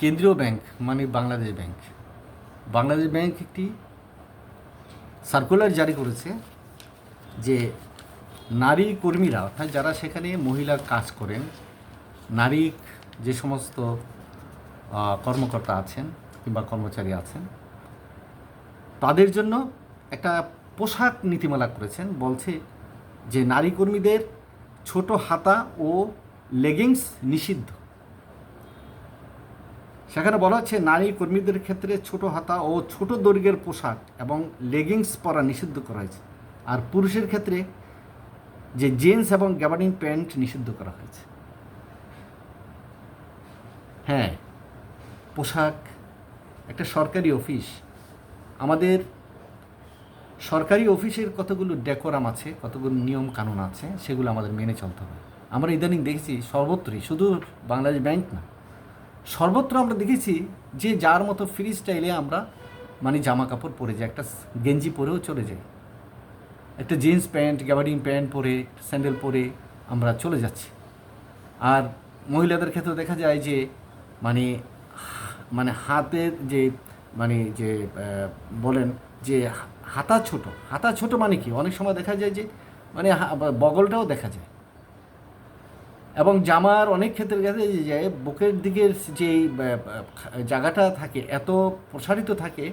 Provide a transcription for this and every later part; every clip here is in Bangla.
কেন্দ্রীয় ব্যাংক মানে বাংলাদেশ ব্যাংক। বাংলাদেশ ব্যাংক একটি সার্কুলার জারি করেছে যে নারী কর্মীরা, অর্থাৎ যারা সেখানে মহিলা কাজ করেন, নারী যে সমস্ত কর্মকর্তা আছেন কিংবা কর্মচারী আছেন, তাদের জন্য একটা পোশাক নীতিমালা করেছেন। বলছে যে নারী কর্মীদের ছোট হাতা ও লেগিংস নিষিদ্ধ। সেখানে বলা হচ্ছে, নারী কর্মীদের ক্ষেত্রে ছোট হাতা ও ছোট দৈর্ঘ্যের পোশাক এবং লেগিংস পরা নিষিদ্ধ করা হয়েছে। আর পুরুষের ক্ষেত্রে যে জিন্স এবং গ্যাবার্ডিং প্যান্ট নিষিদ্ধ করা হয়েছে। হ্যাঁ পোশাক, একটা সরকারি অফিস। আমাদের সরকারি অফিসের কতগুলো ডেকোরাম আছে, কতগুলো নিয়ম কানুন আছে, সেগুলো আমাদের মেনে চলতে হবে। আমরা ইদানিং দেখেছি সর্বত্রই, শুধু বাংলাদেশ ব্যাংক না সর্বত্র আমরা দেখেছি যে যার মতো ফ্রি স্টাইলে আমরা মানে জামা কাপড় পরে যাই, একটা গেঞ্জি পরেও চলে যাই। একটা জিন্স প্যান্ট গ্যাবার্ডিং প্যান্ট পরে স্যান্ডেল পরে আমরা চলে যাচ্ছি। আর মহিলাদের ক্ষেত্রে দেখা যায় যে মানে মানে হাতের যে মানে যে বলেন যে, হাতা ছোট। হাতা ছোট মানে কি? অনেক সময় দেখা যায় যে মানে বগলটাও দেখা যায়। এবং জামার অনেক ক্ষেত্রে যায় যে বুকের দিকের যে জায়গাটা থাকে, এত প্রসারিত থাকে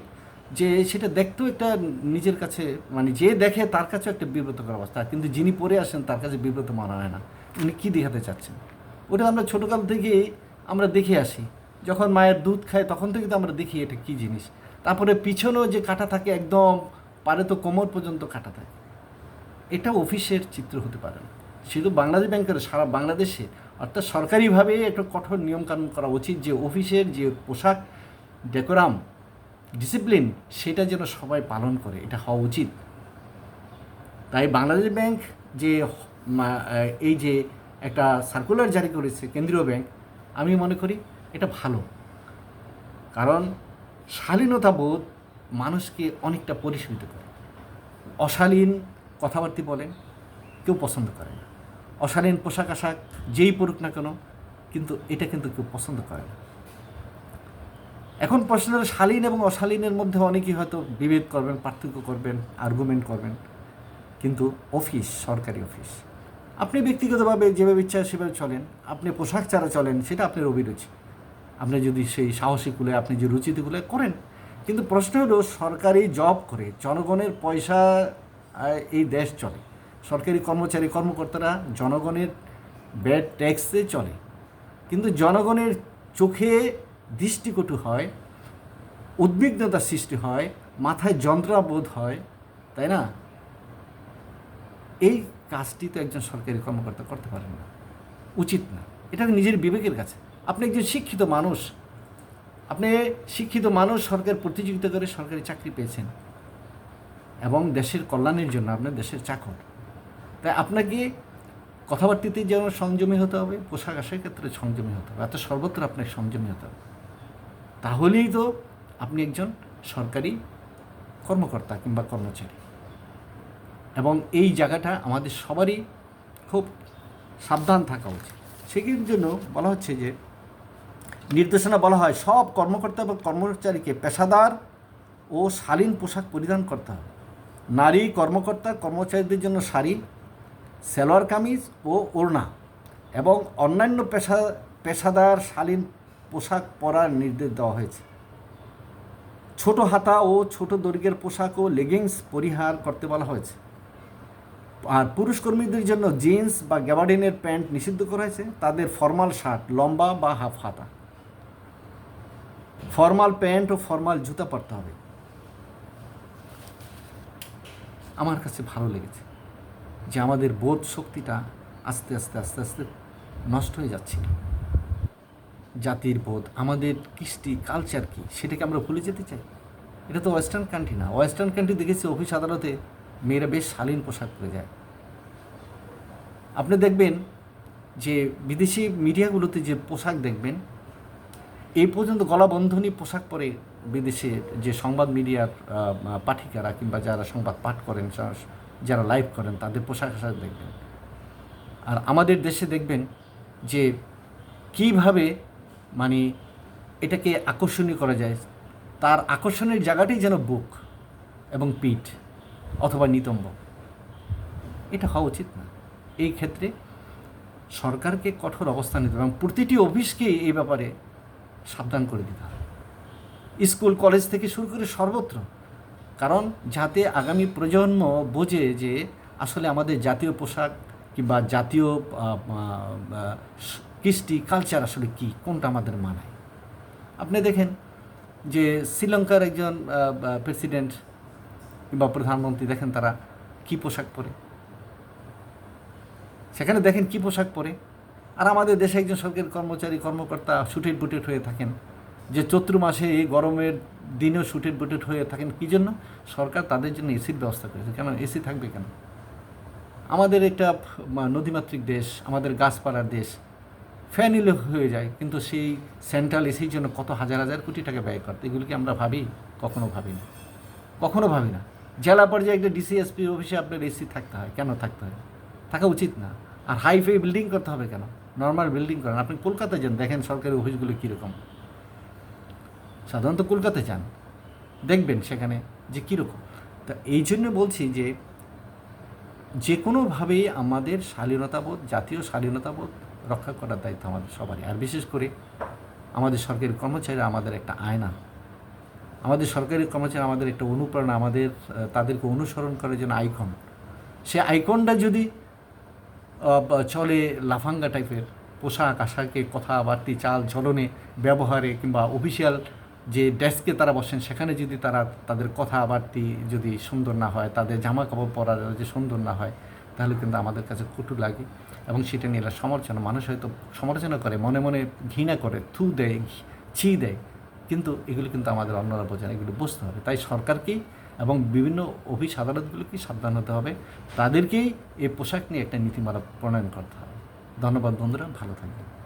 যে সেটা দেখতেও একটা নিজের কাছে মানে যে দেখে তার কাছে একটা বিব্রতকর অবস্থা। কিন্তু যিনি পরে আসেন, তার কাছে বিব্রত মনে হয় না। উনি কী দেখাতে চাচ্ছেন? ওটা আমরা ছোটোকাল থেকে আমরা দেখে আসি। যখন মায়ের দুধ খায়, তখন থেকে তো আমরা দেখি এটা কী জিনিস। তারপরে পিছনেও যে কাটা থাকে, একদম পারে তো কোমর পর্যন্ত কাটা থাকে। এটা অফিসের চিত্র হতে পারে না। শুধু বাংলাদেশ ব্যাংকের, সারা বাংলাদেশে। অর্থাৎ সরকারিভাবে একটা কঠোর নিয়মকানুন করা উচিত যে অফিসের যে পোশাক, ডেকোরাম, ডিসিপ্লিন, সেটা যেন সবাই পালন করে, এটা হওয়া উচিত। তাই বাংলাদেশ ব্যাংক যে এই যে একটা সার্কুলার জারি করেছে কেন্দ্রীয় ব্যাংক, আমি মনে করি এটা ভালো। কারণ শালীনতা বোধ মানুষকে অনেকটা পরিশীলিত করে। অশালীন কথাবার্তি বলেন, কেউ পছন্দ করে না। অশালীন পোশাক আশাক যেই পড়ুক না কেন, কিন্তু এটা কিন্তু কেউ পছন্দ করে না। এখন প্রশ্ন শালীন এবং অশালীনের মধ্যে অনেকেই হয়তো বিভেদ করবেন, পার্থক্য করবেন আর্গুমেন্ট করবেন, কিন্তু অফিস সরকারি অফিস আপনি ব্যক্তিগতভাবে যেভাবে ইচ্ছা সেভাবে চলেন, আপনি পোশাক ছাড়া চলেন, সেটা আপনার অভিরুচি। আপনি যদি সেই সাহসী কুলে আপনি যে রুচিতে কুলে করেন, কিন্তু প্রশ্ন হলো, সরকারি জব করে জনগণের পয়সা এই দেশ চলে। সরকারি কর্মচারী, কর্মকর্তারা জনগণের ব্যাড ট্যাক্সে চলে। কিন্তু জনগণের চোখে দৃষ্টিকটু হয়, উদ্বিগ্নতা সৃষ্টি হয়, মাথায় যন্ত্রাবোধ হয়, তাই না? এই কাজটি তো একজন সরকারি কর্মকর্তা করতে পারেন না। উচিত না। এটা নিজের বিবেকের কাছে। আপনি একজন শিক্ষিত মানুষ। আপনি শিক্ষিত মানুষ সরকার প্রতিযোগিতা করে সরকারি চাকরি পেয়েছেন। এবং দেশের কল্যাণের জন্য আপনার দেশের চাকর। তাই আপনাকে কথাবার্তিতে যেমন সংযমী হতে হবে, পোশাক আশার ক্ষেত্রে সংযমী হতে হবে, এত সর্বত্র আপনাকে সংযমী হতে হবে। তাহলেই তো আপনি একজন সরকারি কর্মকর্তা কিংবা কর্মচারী। এবং এই জায়গাটা আমাদের সবারই খুব সাবধান থাকা উচিত। সেটির জন্য বলা হচ্ছে যে, নির্দেশনা বলা হয়, সব কর্মকর্তা এবং কর্মচারীকে পেশাদার ও শালীন পোশাক পরিধান করতে হবে। নারী কর্মকর্তা কর্মচারীদের জন্য শাড়ি সেলোয়ার কামিজ ও ওড়না এবং অন্যান্য পেশা, পেশাদার শালীন পোশাক পরার নির্দেশ দেওয়া হয়েছে। ছোট হাতা ও ছোট দৈর্ঘ্যের পোশাক ও লেগিংস পরিহার করতে বলা হয়েছে। আর পুরুষ কর্মীদের জন্য জিন্স বা গ্যাবার্ডিনের প্যান্ট নিষিদ্ধ করা হয়েছে। তাদের ফর্মাল শার্ট লম্বা বা হাফ হাতা। ফর্মাল প্যান্ট ও ফর্মাল জুতা পরতে হবে। আমার কাছে ভালো লেগেছে। যে আমাদের বোধ শক্তিটা আস্তে আস্তে আস্তে আস্তে নষ্ট হয়ে যাচ্ছিল জাতির বোধ, আমাদের কৃষ্টি কালচার কি, সেটাকে আমরা ভুলে যেতে চাই? এটা তো ওয়েস্টার্ন কান্ট্রি না। ওয়েস্টার্ন কান্ট্রি দেখেছি অফিস আদালতে মেয়েরা বেশ শালীন পোশাক পরে যায়। আপনি দেখবেন যে বিদেশি মিডিয়াগুলোতে যে পোশাক দেখবেন, এই পর্যন্ত গলাবন্ধনী পোশাক পরে বিদেশে যে সংবাদ মিডিয়ার পাঠিকারা কিংবা যারা সংবাদ পাঠ করেন যারা লাইভ করেন, তাদের পোশাক আশাক দেখবেন। আর আমাদের দেশে দেখবেন যে কীভাবে মানে এটাকে আকর্ষণীয় করা যায়, তার আকর্ষণের জায়গাটাই যেন বুক এবং পিঠ অথবা নিতম্ব। এটা হওয়া উচিত না। এই ক্ষেত্রে সরকারকে কঠোর অবস্থান নিতে হবে এবং প্রতিটি অফিসকে এই ব্যাপারে সাবধান করে দিতে হবে। স্কুল, কলেজ থেকে শুরু করে সর্বত্র কারণ যাতে আগামী প্রজন্ম বোঝে যে আসলে আমাদের জাতীয় পোশাক কিংবা জাতীয় কৃষ্টি কালচার আসলে কি? কোনটা আমাদের মানায়? আপনি দেখেন যে শ্রীলঙ্কার একজন প্রেসিডেন্ট কিংবা প্রধানমন্ত্রী দেখেন তারা কি পোশাক পরে। সেখানে দেখেন কি পোশাক পরে। আর আমাদের দেশে একজন সরকারি কর্মচারী, কর্মকর্তা সুটেড বুটেড হয়ে থাকেন। যে চৈত্র মাসে গরমের দিনেও সুটেড বুটেড হয়ে থাকেন, কী জন্য? সরকার তাদের জন্য এসির ব্যবস্থা করেছে। কেন? এসি থাকবে কেন? আমাদের একটা নদীমাতৃক দেশ, আমাদের গাছপালার দেশ, ফ্যান ইলে হয়ে যায়, কিন্তু সেই সেন্ট্রাল এসির জন্য কত হাজার হাজার কোটি টাকা ব্যয় করতে এগুলো কি আমরা ভাবি? কখনো ভাবি না। কখনো ভাবি না। জেলা পর্যায়ে একটা ডিসিএসপি অফিসে আপনার এসি থাকতে হয়। কেন থাকতে হয়? থাকা উচিত না। আর হাইফাই বিল্ডিং করতে হবে কেন? নর্মাল বিল্ডিং করেন। আপনি কলকাতায় যান, দেখেন সরকারি অফিসগুলো কীরকম। সাধারণত কলকাতায় যান। দেখবেন সেখানে যে কীরকম। তা এই জন্য বলছি যে যে কোনোভাবেই আমাদের শালীনতাবোধ জাতীয় শালীনতাবোধ রক্ষা করার দায়িত্ব আমাদের সবারই। আর বিশেষ করে আমাদের সরকারি কর্মচারীরা আমাদের একটা আয়না। আমাদের সরকারি কর্মচারী আমাদের একটা অনুপ্রেরণা, আমাদের তাদেরকে অনুসরণ করার জন্য আইকন। সে আইকনটা যদি চলে লাফাঙ্গা টাইপের পোশাক আশাকে কথাবার্তি চাল চলনে ব্যবহারে কিংবা অফিসিয়াল যে ডেস্কে তারা বসেন, সেখানে যদি তারা তাদের কথাবার্তি যদি সুন্দর না হয়, তাদের জামা কাপড় পরা যে সুন্দর না হয়, তাহলে কিন্তু আমাদের কাছে কুটু লাগে। এবং সেটা নিয়ে এরা সমালোচনা, মানুষ হয়তো সমালোচনা করে, মনে মনে ঘৃণা করে, থু দেয়, ছি দেয়। কিন্তু এগুলো কিন্তু আমাদের অন্যরা বোঝেন এগুলো বুঝতে হবে। তাই সরকারকেই এবং বিভিন্ন অফিস আদালতগুলোকেই সাবধান হতে হবে। তাদেরকেই এই পোশাক নিয়ে একটা নীতিমালা প্রণয়ন করতে হবে। ধন্যবাদ বন্ধুরা, ভালো থাকবেন।